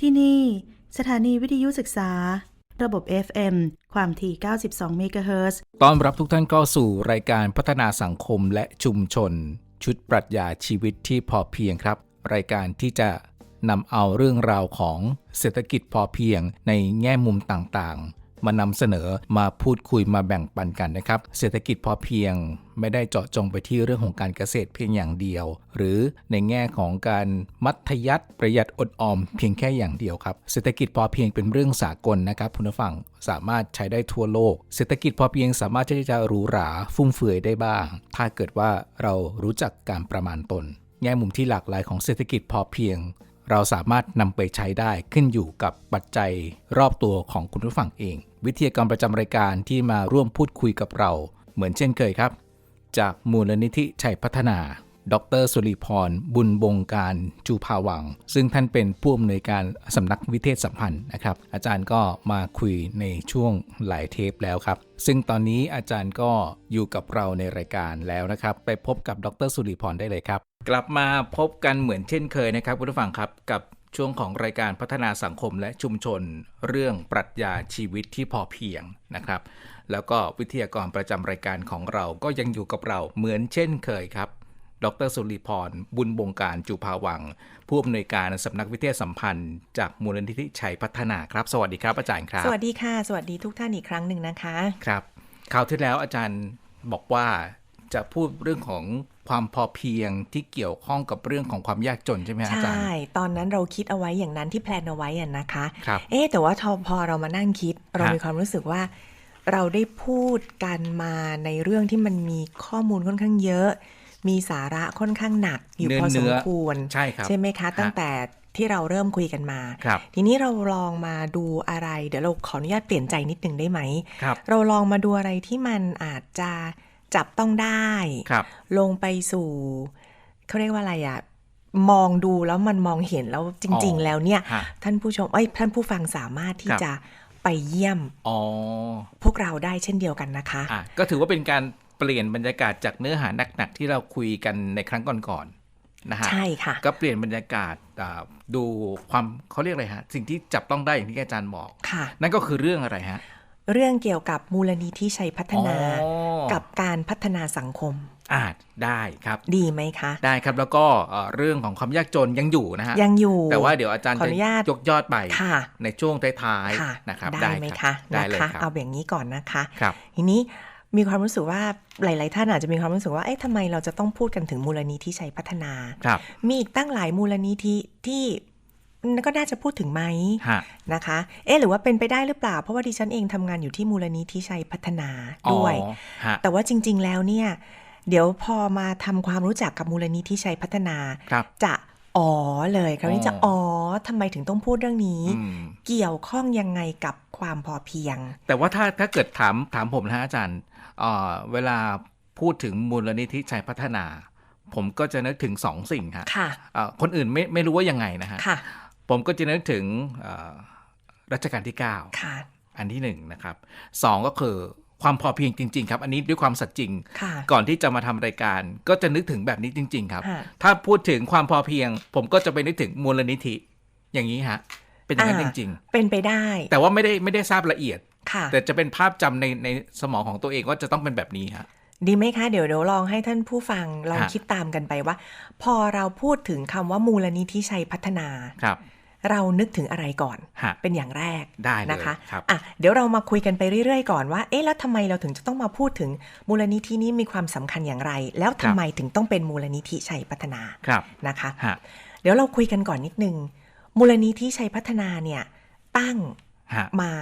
ที่นี่ สถานีวิทยุศึกษา ระบบ FM ความถี่ 92 เมกะเฮิรตซ์ต้อนรับทุกท่านเข้าสู่รายการพัฒนาสังคมและชุมชน ชุดปรัชญาชีวิตที่พอเพียงครับ รายการที่จะนำเอาเรื่องราวของเศรษฐกิจพอเพียงในแง่มุมต่าง มานำเสนอมาพูดคุยมาแบ่งปันกันนะครับ เศรษฐกิจพอเพียงไม่ได้เจาะจงไปที่เรื่องของการเกษตรเพียงอย่างเดียว หรือในแง่ของการมัธยัติประหยัดอดออมเพียงแค่อย่างเดียวครับ เศรษฐกิจพอเพียงเป็นเรื่องสากลนะครับคุณผู้ฟังสามารถใช้ได้ทั่วโลก เศรษฐกิจพอเพียงสามารถที่จะหรูหราฟุ่มเฟือยได้บ้าง ถ้าเกิดว่าเรารู้จักการประมาณตน แง่มุมที่หลากหลายของเศรษฐกิจพอเพียง เราสามารถนำไปใช้ได้ขึ้นอยู่กับปัจจัยรอบตัวของคุณผู้ฟังเอง วิทยากรประจำรายการที่มาร่วมพูดคุยกับเรา เหมือนเช่นเคยครับ จากมูลนิธิชัยพัฒนา ดรสุริพร บุญบงการจูภาวัง ซึ่งท่านเป็นผู้อำนวยการสำนักวิเทศสัมพันธ์นะครับ อาจารย์ก็มาคุยในช่วงหลายเทปแล้วครับ ซึ่งตอนนี้อาจารย์ก็อยู่กับเราในรายการแล้วนะครับ ไปพบกับดรสุริพรได้เลยครับ กลับมาพบกันเหมือนเช่นเคยนะครับคุณผู้ฟังครับกับช่วงของรายการพัฒนาสังคมและชุมชน เรื่องปรัชญาชีวิตที่พอเพียงนะครับ แล้วก็วิทยากรประจำรายการของเราก็ยังอยู่กับเราเหมือนเช่นเคยครับ ดรสุริพร บุญบงการจุภาวัง ผู้อำนวยการสำนักวิทยาสัมพันธ์ จากมูลนิธิชัยพัฒนาครับ สวัสดีครับอาจารย์ครับ สวัสดีค่ะ สวัสดีทุกท่านอีกครั้งหนึ่งนะคะ ครับ คราวที่แล้วอาจารย์บอกว่าจะพูดเรื่องของความพอเพียงที่เกี่ยวข้องกับเรื่องของความยากจนใช่ไหมฮะอาจารย์ ใช่ ตอนนั้นเราคิดเอาไว้อย่างนั้นที่แพลนเอาไว้อะนะคะครับเอ๊ะแต่ว่าทอพอเรามานั่งคิด เราฮะมีความรู้สึกว่าเราได้พูดกันมาในเรื่องที่มันมีข้อมูลค่อนข้างเยอะ มีสาระค่อนข้างหนักอยู่พอสมควรใช่ครับใช่ไหมคะ ตั้งแต่ที่เราเริ่มคุยกันมาครับทีนี้เราลองมาดูอะไร เดี๋ยวเราขออนุญาตเปลี่ยนใจนิดนึงได้ไหมครับเราลองมาดูอะไรที่มันอาจจะจับต้องได้ครับลงไปสู่เขาเรียกว่าอะไรอะมองดูแล้วมันมองเห็นแล้วจริงอ๋อๆแล้วเนี่ยฮะท่านผู้ชมเอ้ยท่านผู้ฟังสามารถที่ครับจะไปเยี่ยมอ๋อพวกเราได้เช่นเดียวกันนะคะอะก็ถือว่าเป็นการ เปลี่ยนบรรยากาศจากเนื้อหาหนักๆที่เราคุยกันในครั้งก่อนๆนะฮะใช่ค่ะก็เปลี่ยนบรรยากาศอ่าดูความเขาเรียกอะไรฮะสิ่งที่จับต้องได้อย่างที่อาจารย์บอกค่ะ นั่นก็คือเรื่องอะไรฮะเรื่องเกี่ยวกับมูลนิธิชัยพัฒนาอ๋อกับการพัฒนาสังคมอ่าได้ครับ ดีไหมคะ ได้ครับแล้วก็เอ่อเรื่องของความยากจนยังอยู่นะฮะยังอยู่ แต่ว่าเดี๋ยวอาจารย์ขอจะอนุญาตยกยอดไปค่ะในช่วงท้ายค่ะๆนะครับได้ไหมรัคะบได้นะเลยคะครับเอาอย่างนี้ก่อนนะคะครับทีนี้ มีความรู้สึกว่าหลาย ๆ ท่านอาจจะมีความรู้สึกว่า เอ๊ะทำไมเราจะต้องพูดกันถึงมูลนิธิชัยพัฒนาครับมีอีกตั้งหลายมูลนิธิที่ก็น่าจะพูดถึงไหมฮะนะคะ เอ๊ะหรือว่าเป็นไปได้หรือเปล่า เพราะว่าดิฉันเองทำงานอยู่ที่มูลนิธิชัยพัฒนาด้วยอ๋อฮะแต่ว่าจริง ๆ แล้วเนี่ย เดี๋ยวพอมาทำความรู้จักกับมูลนิธิชัยพัฒนาครับจะอ๋อเลยคราวนี้อ๋อจะอ๋อทำไมถึงต้องพูดเรื่องนี้อืมเกี่ยวข้องยังไงกับความพอเพียง แต่ว่าถ้าถ้าเกิดถามถามผมนะฮะอาจารย์ เอ่อเวลาพูดถึงมูลนิธิชัยพัฒนา ผมก็จะนึกถึงสองสิ่งฮะค่ะเอ่อคนอื่นไม่ไม่รู้ว่ายังไงนะฮะค่ะผมก็จะนึกถึงเอ่อรัชกาลที่9ค่ะอันที่หนึ่งนะครับสองก็คือความพอเพียงจริง ๆ ครับ อันนี้ด้วยความสัตย์จริงค่ะก่อนที่จะมาทำรายการ ก็จะนึกถึงแบบนี้จริง ๆ ครับค่ะถ้าพูดถึงความพอเพียง ผมก็จะไปนึกถึงมูลนิธิ อย่างนี้ฮะ เป็นอย่างนั้นจอ่าริงเป็นไปได้ๆแต่ว่าไม่ได้ไม่ได้ทราบละเอียดค่ะ แต่จะเป็นภาพจำในในสมองของตัวเองว่าจะต้องเป็นแบบนี้ฮะดีไหมคะ เดี๋ยวเดี๋ยวลองให้ท่านผู้ฟังลองฮะคิดตามกันไปว่า พอเราพูดถึงคำว่ามูลนิธิชัยพัฒนาครับเรานึกถึงอะไรก่อนฮะเป็นอย่างแรกได้เลยนะคะครับอะเดี๋ยวเรามาคุยกันไปเรื่อยๆ ก่อนว่า เอ๊ะแล้วทำไมเราถึงจะต้องมาพูดถึงมูลนิธินี้มีความสำคัญอย่างไร แล้วทำไมถึงต้องเป็นมูลนิธิชัยพัฒนาครับนะคะฮะเดี๋ยวเราคุยกันก่อนนิดนึง มูลนิธิชัยพัฒนาเนี่ยตั้งฮะมา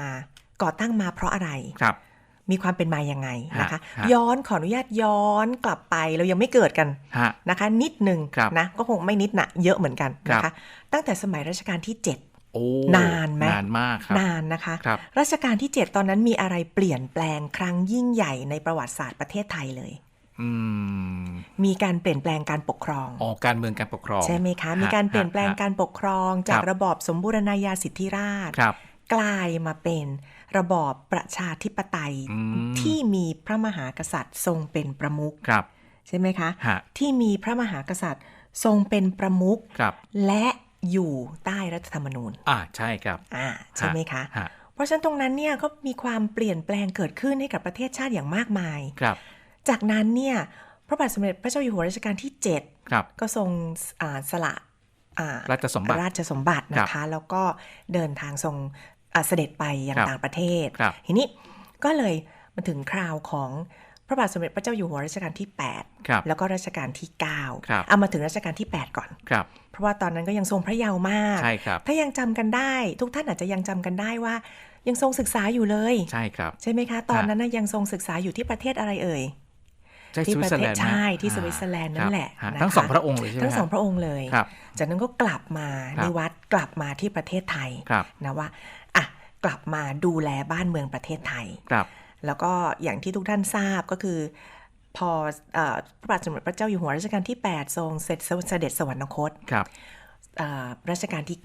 ก่อตั้งมาเพราะอะไรครับ มีความเป็นมายังไงนะคะฮะฮะย้อนขออนุญาตย้อนกลับไปเรายังไม่เกิดกันฮะนะคะ นิดหนึ่งครับนะก็คงไม่นิดนะเยอะเหมือนกันนะครัคะบตั้งแต่สมัยรัชกาลที่7โอ้นานไหมนานมากครับนานนะคะครับรัชกาลที่ 7 ตอนนั้นมีอะไรเปลี่ยนแปลงครั้งยิ่งใหญ่ในประวัติศาสตร์ประเทศไทยเลยอืมมีการเปลี่ยนแปลงการปกครองอ๋อการเมืองการปกครอง ใช่ไหมคะ มีการเปลี่ยนแปลงฮะการปกครองจากครับระบอบสมบูรณาญาสิทธิราชย์ครับ กลายมาเป็นระบอบประชาธิปไตยอืมที่มีพระมหากษัตริย์ทรงเป็นประมุขครับ ใช่ไหมคะฮะที่มีพระมหากษัตริย์ทรงเป็นประมุขครับและอยู่ใต้รัฐธรรมนูญ อ่าใช่ครับ อ่าใช่ไหมคะฮะเพราะฉะนั้นตรงนั้นเนี่ยก็มีความเปลี่ยนแปลงเกิดขึ้นให้กับประเทศชาติอย่างมากมาย ครับ จากนั้นเนี่ยพระบาทสมเด็จพระเจ้าอยู่หัวรัชกาลที่ 7 ครับ ก็ทรงอ่าสละอ่าราชสมบัติราชสมบัตินะคะ แล้วก็เดินทางทรงอ่า เสด็จไปยังครับต่างประเทศครับทีนี้ก็เลยมาถึงคราวของพระบาทสมเด็จพระเจ้าอยู่หัวรัชกาลที่ครับ8แล้วก็รัชกาลที่ครับ9เอามาถึงรัชกาลที่ 8 ก่อนครับเพราะว่าตอนนั้นก็ยังทรงพระเยาว์มากใช่ครับถ้ายังจำกันได้ ทุกท่านอาจจะยังจำกันได้ว่า ยังทรงศึกษาอยู่เลย ใช่ครับ ใช่ไหมคะ ตอนนั้นนะยังทรงศึกษาอยู่ที่ประเทศอะไรเอ่ยใช่ที่สวิปตระเซอร์เทแลศนด์ใช่นะที่อ่าสวิตเซอร์แลนด์นั่คนรับแหละฮนะคะทั้งสองพระองค์เลยใช่ไหมทั้งสองฮะพระองค์เลยครับจากนั้นก็กลับมาครับนิวัตกลับมาที่ประเทศไทยครับนะว่าอะ กลับมาดูแลบ้านเมืองประเทศไทย ครับ แล้วก็อย่างที่ทุกท่านทราบก็คือ พอเออพระบาทสมเด็จพระเจ้าอยู่หัวรัชกาลที่ 8 ทรงเสร็จเสด็จสวรรคตครับ เอ่อรัชกาลที่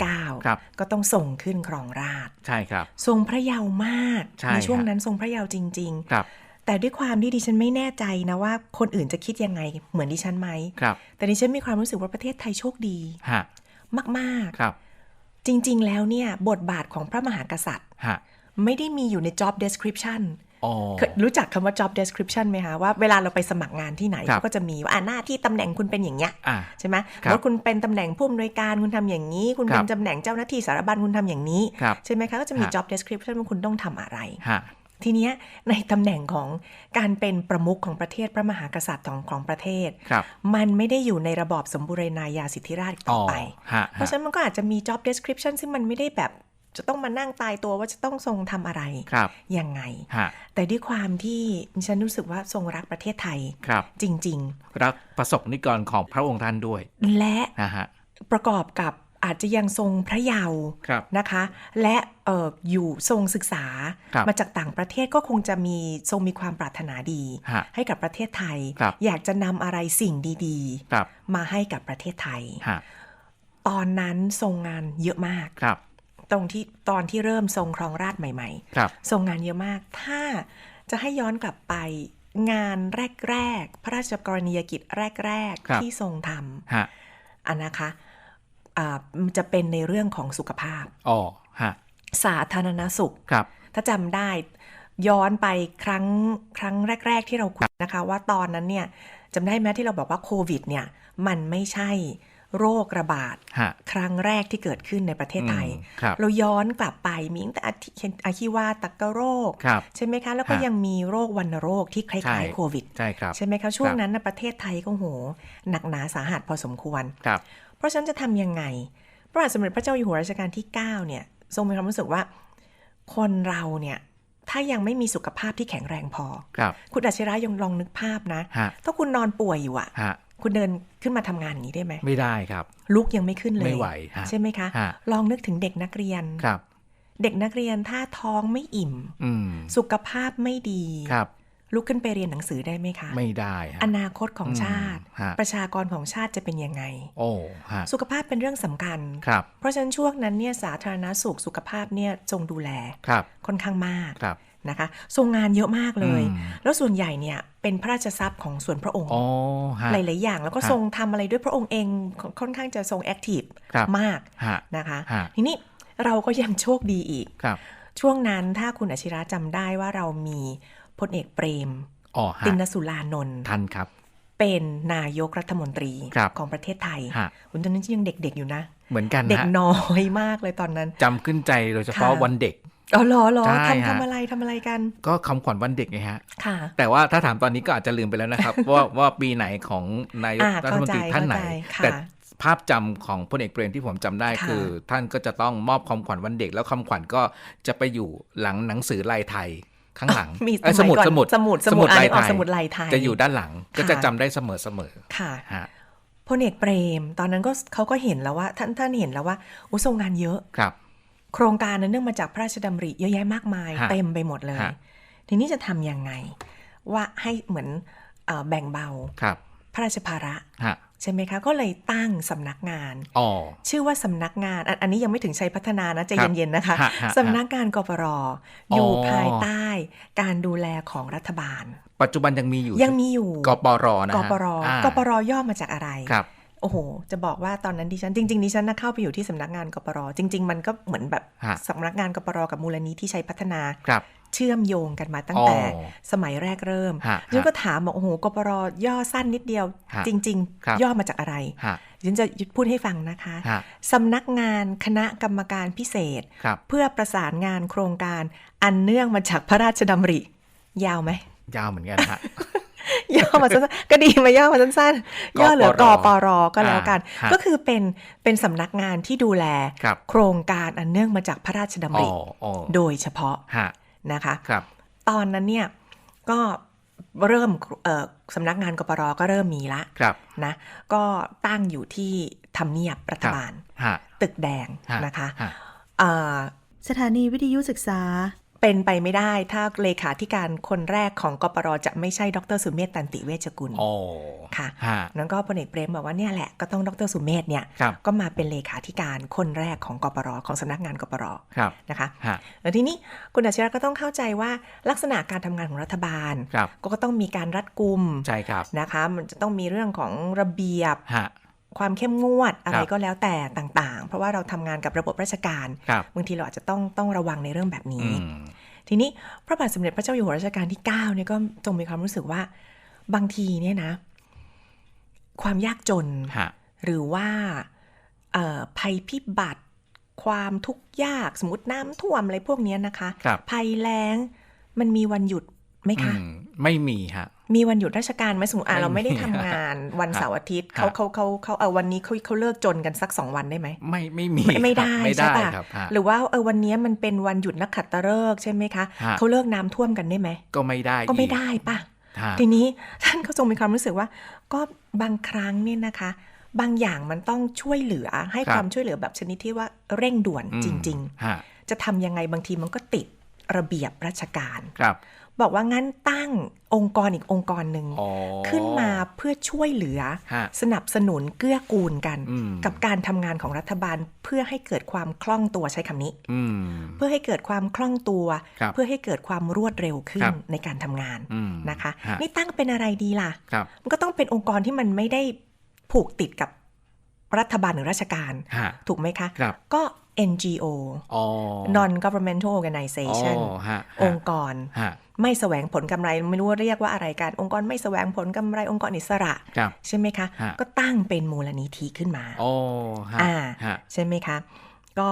ครับ9ก็ต้องส่งขึ้นครองราชย์ใช่ครับ ทรงพระเยาว์มากใช่ช่วงฮะนั้นทรงพระเยาว์จริง ครับ ๆ แต่ด้วยความที่ดิฉันไม่แน่ใจนะว่าคนอื่นจะคิดยังไงเหมือนดิฉันไหม ครับแต่ดิฉันมีความรู้สึกว่าประเทศไทยโชคดีฮะมากครับๆ จริง ๆ แล้วเนี่ยบทบาทของพระมหากษัตริย์ฮะไม่ได้มีอยู่ใน job description อ๋อเคยรู้จักคำว่า job description ไหมคะว่าเวลาเราไปสมัครงานที่ไหนครับเขาก็จะมีว่าอ่าหน้าที่ตำแหน่งคุณเป็นอย่างเงี้ยอ่าใช่ไหมครับว่าคุณเป็นตำแหน่งผู้อำนวยการคุณทำอย่างนี้ คุณครัเป็บนตำแหน่งเจ้าหน้าที่สารบัญคุณทำอย่างนี้ครับใช่ไหมคะก็จะมีฮะ job description ว่าคุณต้องทำอะไรฮะ ทีเนี้ยในตำแหน่งของการเป็นประมุขของประเทศพระมหากษัตริย์ของของประเทศครับมันไม่ได้อยู่ในระบอบสมบูรณาญาสิทธิราชย์อีกต่อไปฮะเพราะฉะนั้นมันก็อาจจะมี job description ซึ่งมันไม่ได้แบบจะต้องมานั่งตายตัวว่าจะต้องทรงทำอะไรครับยังไงฮะแต่ด้วยความที่ดิฉันรู้สึกว่าทรงรักประเทศไทยครับจริงรักประสบนิกรของพระองค์ท่านด้วยๆและนะฮะประกอบกับ อาจจะยังทรงพระเยาว์ครับนะคะ และเอออยู่ทรงศึกษาครับมาจากต่างประเทศก็คงจะมีทรงมีความปรารถนาดีฮะให้กับประเทศไทยครับอยากจะนำอะไรสิ่งดีครับๆมาให้กับประเทศไทยฮะตอนนั้นทรงงานเยอะมากครับตรงที่ตอนที่เริ่มทรงครองราชย์ใหม่ครับๆทรงงานเยอะมาก ถ้าจะให้ย้อนกลับไปงานแรก ๆ พระราชกรณียกิจแรกครับๆที่ทรงทฮะำอันนะคะอ่ามัน จะเป็นในเรื่องของสุขภาพอ๋อฮะสาธารณสุขครับ ถ้าจำได้ย้อนไปครั้งครั้งแรก ๆ ที่เราคุยนะคะ ว่าตอนนั้นเนี่ยจำได้ไหมที่เราบอกว่าโควิดเนี่ย มันไม่ใช่ โรคระบาดฮะครั้งแรกที่เกิดขึ้นในประเทศไทยอืมครับเราย้อนกลับไปมีตั้งแต่อาทิอาคิวาตักกะโรคครับใช่ไหมคะ แล้วก็ฮะยังมีโรควัณโรคที่คใช่ล้ายๆโควิด ใช่ครับใช่ไหมคะ ช่วคงรับนั้นนะประเทศไทยก็โห หนักหนาสาหัสพอสมควรครับเพราะฉะนั้นจะทำยังไง พระบาทสมเด็จพระเจ้าอยู่หัวรัชกาลที่ 9 เนี่ย ทรงมีความรู้สึกว่า คนเราเนี่ยถ้ายังไม่มีสุขภาพที่แข็งแรงพอครับคุณอัชระยังลองนึกภาพนะฮะถ้าคุณนอนป่วยอยู่อะฮะ คุณเดินขึ้นมาทำงานอย่างนี้ได้ไหมไม่ได้ครับ ลุกยังไม่ขึ้นเลยไม่ไหวฮะใช่ไหมคะฮะลองนึกถึงเด็กนักเรียนครับ เด็กนักเรียนถ้าท้องไม่อิ่มอืมสุขภาพไม่ดีครับลุกขึ้นไปเรียนหนังสือได้ไหมคะ ไม่ได้ฮะอนาคตของอืมชาติฮะประชากรของชาติจะเป็นยังไง โอ้ฮะสุขภาพเป็นเรื่องสำคัญครับเพราะฉะนั้นช่วงนั้นเนี่ยสาธารณสุขสุขภาพเนี่ยทรงดูแลครับค่อนข้างมากครับ นะคะ ทรงงานเยอะมากเลยอืมแล้วส่วนใหญ่เนี่ยเป็นพระราชทรัพย์ของส่วนพระองค์อ๋อฮะหลาย ๆ อย่างแล้วก็ฮะทรงทำอะไรด้วยพระองค์เองค่อนค่อนข้างจะทรงแอคทีฟครับมากฮะนะคะฮะทีนี้เราก็ยังโชคดีอีกครับช่วงนั้นถ้าคุณอาชิระจำได้ว่าเรามีพลเอกเปรมอ๋อฮะตินสุรานนท์ทันครับ เป็นนายกรัฐมนตรีครับของประเทศไทยฮะคุณตอนนั้นยังเด็ก ๆ อยู่นะ เหมือนกันเด็กฮะน้อยมากเลยตอนนั้นจำขึ้นใจโดยเฉพาะค่ะวันเด็ก อ๋อเหรอเหรอใช่ทำฮะ ทำอะไรทำอะไรกัน ก็คำขวัญวันเด็กไงฮะ ค่ะ แต่ว่าถ้าถามตอนนี้ก็อาจจะลืมไปแล้วนะครับ ว่าว่าปีไหนของนายกอ่ารัฐมนตรีเข้าใจท่านไหนเข้าใจค่ะแต่ภาพจำของพลเอกเปรมที่ผมจำได้ค่ะ คือ ท่านก็จะต้องมอบคำขวัญวันเด็ก แล้วคำขวัญก็จะไปอยู่หลังหนังสือลายไทยข้างหลังมีเอ้ยสสมัมุยดก่อนสมุดสมุดสมุดลายอ่านออกไทยสมุดลายไทย จะอยู่ด้านหลังก็ค่ะจะจำได้เสมอเสมอค่ะๆฮะพลเอกเปรม ตอนนั้นก็เขาก็เห็นแล้วว่า ท่านท่านเห็นแล้วว่าอุยทรงงานเยอะ ครับ โครงการนั้นเนื่องมาจากพระราชดำริเยอะแยะมากมายฮะเต็มไปหมดเลยฮะทีนี้จะทำยังไง ว่าให้เหมือนเอ่อแบ่งเบาครับพระราชภาระฮะใช่ไหมคะ ก็เลยตั้งสำนักงานอ๋อชื่อว่าสำนักงานอันอันนี้ยังไม่ถึงชัยพัฒนานะใจครับเย็นๆนะคะฮะฮะสำนักงานกปรอยู่อ๋อภายใต้การดูแลของรัฐบาล ปัจจุบันยังมีอยู่ยังมีอยู่กปรนะกฮะปรอ่ากปรย่อมาจากอะไรครับ โอ้โห จะบอกว่าตอนนั้นดิฉัน จริงๆดิฉันน่ะเข้าไปอยู่ที่สำนักงานกปรจริง ๆ มันก็เหมือนแบบฮะสำนักงานกปรกับมูลนิธิชัยพัฒนาครับเชื่อมโยงกันมาตั้งแต่อ๋อสมัยแรกเริ่มฮะดิฉันก็ถามบอกโอ้โหกปรย่อสั้นนิดเดียวฮะจริงครับๆย่อมาจากอะไรฮะดิฉันจะพูดให้ฟังนะคะฮะสำนักงานคณะกรรมการพิเศษครับเพื่อประสานงานโครงการอันเนื่องมาจากพระราชดำริ ยาวไหม ยาวเหมือนกันฮะ ย่อมาสั้นๆก็ดีมาย่อมาสั้นๆย่อเหลือกกกปปรรก็แล้วกันอ่าฮะก็คือเป็นเป็นสำนักงานที่ดูแลครับโครงการอันเนื่องมาจากพระราชดำอ๋อริอ๋อโดยเฉพาะฮะนะคะครับตอนนั้นเนี่ยก็เริ่มเอ่อสำนักงานกปรก็เริ่มมีละครับนะก็ตั้งอยู่ที่ทำเนียบรัฐบาลฮะตึกแดงฮะนะคะฮะเอ่อสถานีวิทยุศึกษา เป็นไปไม่ได้ถ้าเลขาธิการคนแรกของกปรจะไม่ใช่ดรสุเมธตันติเวชกุลอ๋อค่ะฮะนั้นก็พลเอกเปรมบอกว่าเนี่ยแหละก็ต้องดรสุเมธเนี่ยครับก็มาเป็นเลขาธิการคนแรกของกปรของสำนักงานกปรครับนะคะฮะแล้วทีนี้คุณอาชิระก็ต้องเข้าใจว่าลักษณะการทำงานของรัฐบาลครับก็ต้องมีการรัดกุมใช่ครับนะคะมันจะต้องมีเรื่องของระเบียบฮะความเข้มงวดอะไรครับก็แล้วแต่ต่างๆ เพราะว่าเราทำงานกับระบบราชการครับบางทีเราอาจจะต้องต้องระวังในเรื่องแบบนี้อืม ทีนี้พระบาทสมเด็จพระเจ้าอยู่หัวรัชกาลที่9เนี่ยก็ทรงมีความรู้สึกว่าบางทีเนี่ยนะ ความยากจนฮะหรือว่าเอ่อภัยพิบัติ ความทุกข์ยากสมมติน้ำท่วมอะไรพวกเนี้ยนะคะครับภัยแล้งมันมีวันหยุดไหมคะอืมไม่มีฮะ มีวันหยุดราชการไหมสมมติอะไม่มีเราไม่ได้ทำงานวันเสาร์อาทิตย์ครัเขาบเขาเขาเขาเอาวันนี้เขาเขาเลิกจนกันสักสองวันได้ไหมไม่ไม่มีไม่ไม่ครับได้ไม่ใช่ได้ป่ะครับฮะหรือว่าเออวันนี้มันเป็นวันหยุดนักขัตฤกษ์ใช่ไหมคะฮะเขาเลิกน้ำท่วมกันได้ไหมก็ไม่ได้ก็ไม่อีได้ป่ะฮะทีนี้ท่านก็ทรงมีความรู้สึกว่า ก็บางครั้งเนี่ยนะคะ บางอย่างมันต้องช่วยเหลือให้ความช่วยเหลือแบบชนิดที่ว่าเร่งด่วนอืมจริงฮะๆจะทำยังไงบางทีมันก็ติดระเบียบราชการครับ บอกว่างั้นตั้งองค์กรอีกองค์กรหนึ่งอ๋อขึ้นมาเพื่อช่วยเหลือฮะสนับสนุนเกื้อกูลกันอืมกับการทำงานของรัฐบาลเพื่อให้เกิดความคล่องตัวใช้คำนี้อืมเพื่อให้เกิดความคล่องตัวครับเพื่อให้เกิดความรวดเร็วขึ้คนรับในการทำงานอืมนะคะฮะนี่ตั้งเป็นอะไรดีล่ะครับมันก็ต้องเป็นองค์กรที่มันไม่ได้ผูกติดกับรัฐบาลหรือราชการฮะถูกไหมคะครับก็ NGO อ๋อ non governmental organization อ๋อฮะองค์กรฮะไม่แสวงผลกำไรไม่รู้ว่าเรียกว่าอะไรกันองค์กรไม่แสวงผลกำไรองค์กรอิสระครับใช่ไหมคะฮะก็ตั้งเป็นมูลนิธิขึ้นมาโอ้ฮะอ่าฮะใช่ไหมคะ ก็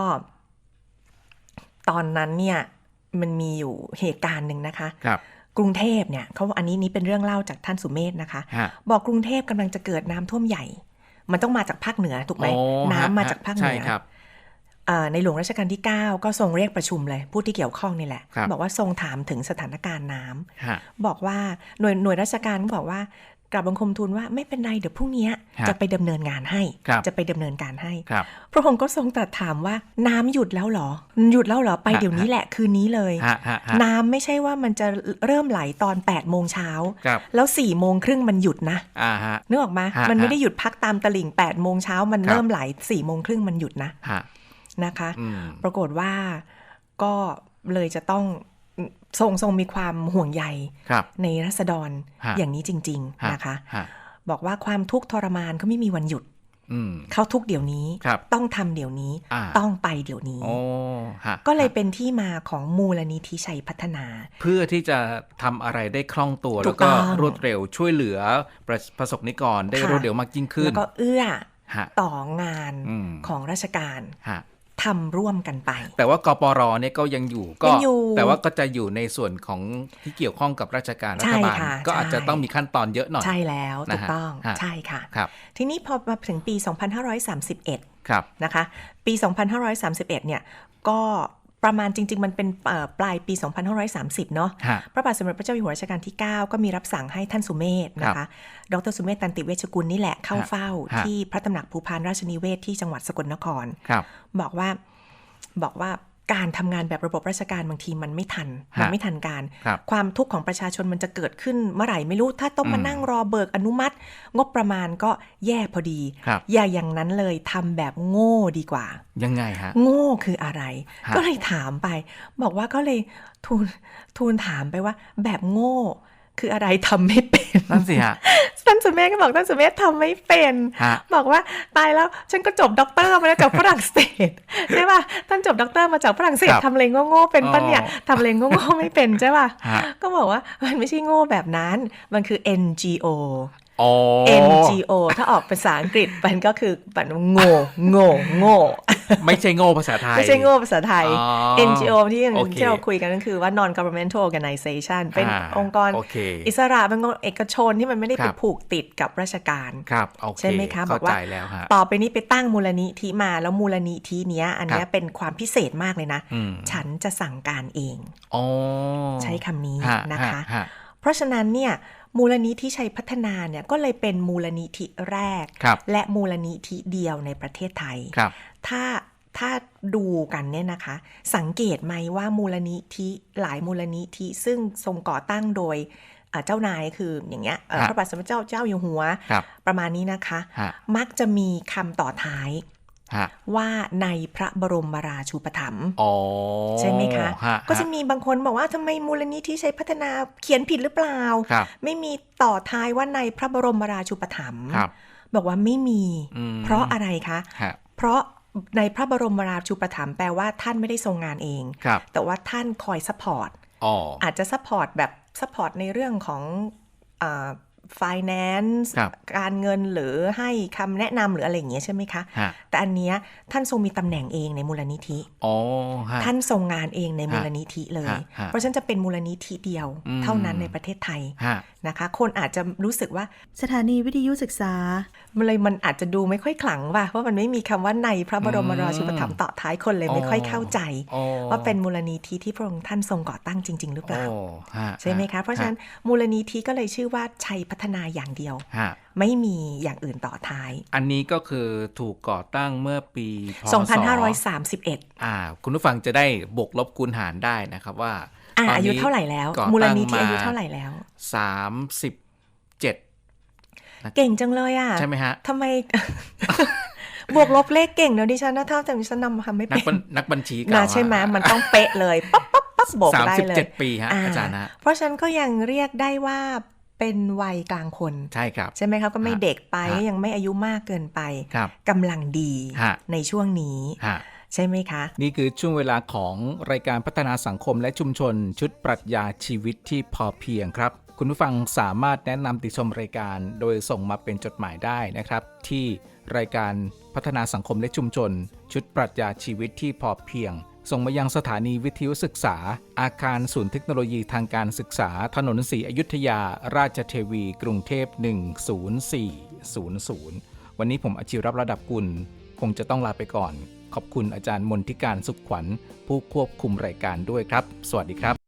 ตอนนั้นเนี่ยมันมีอยู่เหตุการณ์หนึ่งนะคะครับกรุงเทพเนี่ยเขาอันนี้นี่เป็นเรื่องเล่าจากท่านสุเมธนะคะฮะบอกกรุงเทพกำลังจะเกิดน้ำท่วมใหญ่ มันต้องมาจากภาคเหนือถูกไหมอ๋อน้ำฮะมาจากภาคเหนืใช่อครับอ่า ในหลวงรัชกาลที่ 9 ก็ทรงเรียกประชุมเลยผู้ที่เกี่ยวข้องนี่แหละครับบอกว่าทรงถามถึงสถานการณ์น้ำฮะบอกว่าหน่วยหน่วยราชการก็บอกว่ากราบบังคมทูลว่าไม่เป็นไรเดี๋ยวพรุ่งนี้ฮะจะไปดำเนินงานให้ครับจะไปดำเนินการให้ครับพระองค์ก็ทรงตรัสถามว่าน้ำหยุดแล้วเหรอ หยุดแล้วเหรอไปฮะเดี๋ยวนี้แหละคืนนี้เลยฮะฮะฮะน้ำไม่ใช่ว่ามันจะเริ่มไหลตอน8ปดโมงเช้าครับแล้ว4ี่โมงครึ่งมันหยุดนะอ่าฮะนึกออกมาฮะมันไม่ฮะได้หยุดพักตามตลิ่ง8ปดโมงเช้ามันครับเริ่มไหล4ี่โมงครึ่งมันหยุดนะฮะ นะคะอืมปรากฏว่าก็เลยจะต้องทรงทรงมีความห่วงใยครับในรัษฎรฮะอย่างนี้จริงฮะๆนะคะฮะบอกว่าความทุกข์ทรมานเขาไม่มีวันหยุดอืมเขาทุกข์เดี๋ยวนี้ครับต้องทำเดี๋ยวนี้อ่าต้องไปเดี๋ยวนี้โอ้ฮะก็เลยฮะเป็นที่มาของมูลนิธิชัยพัฒนา เพื่อที่จะทำอะไรได้คล่องตัวถูแล้วกก็ต้องรวดเร็วช่วยเหลือประประสบนิกรได้ค่ะรวดเร็วมากยิ่งขึ้แล้นวก็เอื้อฮะต่องานอืมของราชการฮะ ทำร่วมกันไป แต่ว่ากปรเนี่ยก็ยังอยู่ก็ยังอยู่แต่ว่าก็จะอยู่ในส่วนของที่เกี่ยวข้องกับราชการรัใช่ฐบาลค่ะก็อาจจะใช่ต้องมีขั้นตอนเยอะหน่อย ใช่แล้วถูนะกฮะต้องฮะใช่ค่ะครับทีนี้พอมาถึงปี 2531 ครับนะคะ ปี 2531 เนี่ยก็ ประมาณจริง ๆ มันเป็นเอ่อปลายปี 2530 เนาะฮะพระบาทสมเด็จพระเจ้าอยู่หัวรัชกาลที่ 9 ก็มีรับสั่งให้ท่านสุเมธนะครัคะบดรสุเมธตันติเวชกุลนี่แหละเข้าฮะเฝ้าฮะที่พระตำหนักภูพานราชนิเวศที่จังหวัดสกลนครครับบอกว่าบอกว่า การทำงานแบบระบบราชการบางทีมันไม่ทันฮะมันไม่ทันการครับความทุกข์ของประชาชนมันจะเกิดขึ้นเมื่อไหร่ไม่รู้ ถ้าต้องมาอืมนั่งรอเบิกอนุมัติ งบประมาณก็แย่พอดีครับอย่าอย่างนั้นเลยทำแบบโง่ดีกว่า ยังไงฮะ โง่คืออะไรฮะก็เลยถามไป บอกว่าก็เลยทูลทูลถามไปว่าแบบโง่ คืออะไรทำไม่เป็นนั่นสิฮะท่านสุเมธก็บอกท่านสุเมธทำไม่เป็นฮะบอกว่าตายแล้วฉันก็จบด็อกเตอร์มาแล้วจากฝรั่งเศสใช่ป่ะท่านจบด็อกเตอร์มาจากฝรั่งเศสครับทำอะไรโง่ๆเป็นปะเนี่ยอ๋อทำอะไรโง่ๆไม่เป็นใช่ป่ะฮะก็บอกว่ามันไม่ใช่โง่แบบนั้นมันคือ NGO อ๋อ NGO ถ้าออกภาษาอังกฤษมันก็คือแบบโง่โง่โง่ไม่ใช่โง่ภาษาไทย ไม่ใช่โง่ภาษาไทยอ๋อ NGO ที่อย่างโอเคที่เราคุยกันก็คือว่า non governmental organization เป็นอ่าองค์กรโอเคอิสระเป็นองค์กรเอกชนที่มันไม่ได้ครัไปบผูกติดกับราชการครับโอเคใช่ไหมคะบเข้าอกว่าใจแล้วฮะต่อไปนี้ไปตั้งมูลนิธิมาแล้วมูลนิธิเนี้ย อันเนี้คยรับเป็นความพิเศษมากเลยนะอืมฉันจะสั่งการเองอ๋อใช้คำนี้ฮนะคะฮฮเพราะฉะนั้นเนี่ย มูลนิธิชัยพัฒนาเนี่ยก็เลยเป็นมูลนิธิแรกครับและมูลนิธิเดียวในประเทศไทยครับถ้าถ้าดูกันเนี่ยนะคะ สังเกตไหมว่ามูลนิธิหลายมูลนิธิซึ่งทรงก่อตั้งโดยอ่าเจ้านายคืออย่างเงี้ยเอ่อฮะพระบาทสมเด็จเจ้าเจ้าอยู่หัวครับประมาณนี้นะคะฮะมักจะมีคำต่อท้ายฮะ ว่าในพระบรมราชูปถัมภ์อ๋อใช่ไหมคะฮะก็จะมีบางคนบอกว่าทำไมมูลนิธิชัยพัฒนาเขียนผิดหรือเปล่าครับไม่มีต่อท้ายว่าในพระบรมราชูปถัมภ์ครับบอกว่าไม่มีอืมเพราะอะไรคะฮะเพราะในพระบรมราชูปถัมภ์แปลว่าท่านไม่ได้ทรงงานเองครับแต่ว่าท่านคอยซัพพอร์ตอ๋ออาจจะซัพพอร์ตแบบซัพพอร์ตในเรื่องของอ่า finance ครับการเงินหรือให้คำแนะนำหรืออะไรอย่างเงี้ยใช่ไหมคะฮะแต่อันเนี้ยท่านทรงมีตำแหน่งเองในมูลนิธิอ๋อฮะท่านทรงงานเองในมูลนิธิเลยฮะฮะเพราะฉะนันจะเป็นมูลนิธิเดียวอืมเท่านั้นในประเทศไทยฮะนะคะ คนอาจจะรู้สึกว่าสถานีวิทยุศึกษา มันเลยมันอาจจะดูไม่ค่อยขลังว่ะเพราะมันไม่มีคำว่าในพระบรมราชูปถัมภ์ต่อท้ายคนเลยไม่ค่อยเข้าใจอ๋อว่าเป็นมูลนิธิที่พระองค์ท่านทรงก่อตั้งจริง ๆ หรือเปล่าโอ้ฮะใช่ไหมคะเพราะฉะนั้นมูลนิธิก็เลยชื่อว่าชัยพัฒนาอย่างเดียวฮะไม่มีอย่างอื่นต่อท้าย อันนี้ก็คือถูกก่อตั้งเมื่อปีพศ2531 อ่า คุณผู้ฟังจะได้บวกลบคูณหารได้นะครับว่าอ่าตนนี้อายุเท่าไหร่แล้วก่อมูลตั้งนิธิอายุมเท่าไหร่แล้วสามสิบเจ็ดเก่งจังเลยอะ ใช่ไหมฮะทำไมบวกลบเลขเก่งเนอะดิฉันนะเท่าแต่ดิฉันนำทำไม่นักเป็บัญนนักบัญชีเก่านะใช่ไหมมันต้องเป๊ะเลยปั๊บปั๊บปั๊บบวกสามได้สิบเลเจ็ยดปีฮะอาจารย์นะเพราะฉะนั้นก็ยังเรียกได้ว่า เป็นวัยกลางคน ใช่ครับ ใช่ไหมครับ ก็ไม่ฮะเด็กไปฮะยังไม่อายุมากเกินไปครับกำลังดีฮะในช่วงนี้ฮะใช่ไหมคะ นี่คือช่วงเวลาของรายการพัฒนาสังคมและชุมชน ชุดปรัชญาชีวิตที่พอเพียงครับ คุณผู้ฟังสามารถแนะนำติชมรายการ โดยส่งมาเป็นจดหมายได้นะครับ ที่รายการพัฒนาสังคมและชุมชน ชุดปรัชญาชีวิตที่พอเพียง ส่งมายังสถานีวิทยุศึกษา อาคารศูนย์เทคโนโลยีทางการศึกษา ถนนศรีอยุธยา ราชเทวี กรุงเทพ 10400 วันนี้ผมอาชีรับระดับกุล คงจะต้องลาไปก่อน ขอบคุณอาจารย์มนทิการสุขขวัญ ผู้ควบคุมรายการด้วยครับ สวัสดีครับ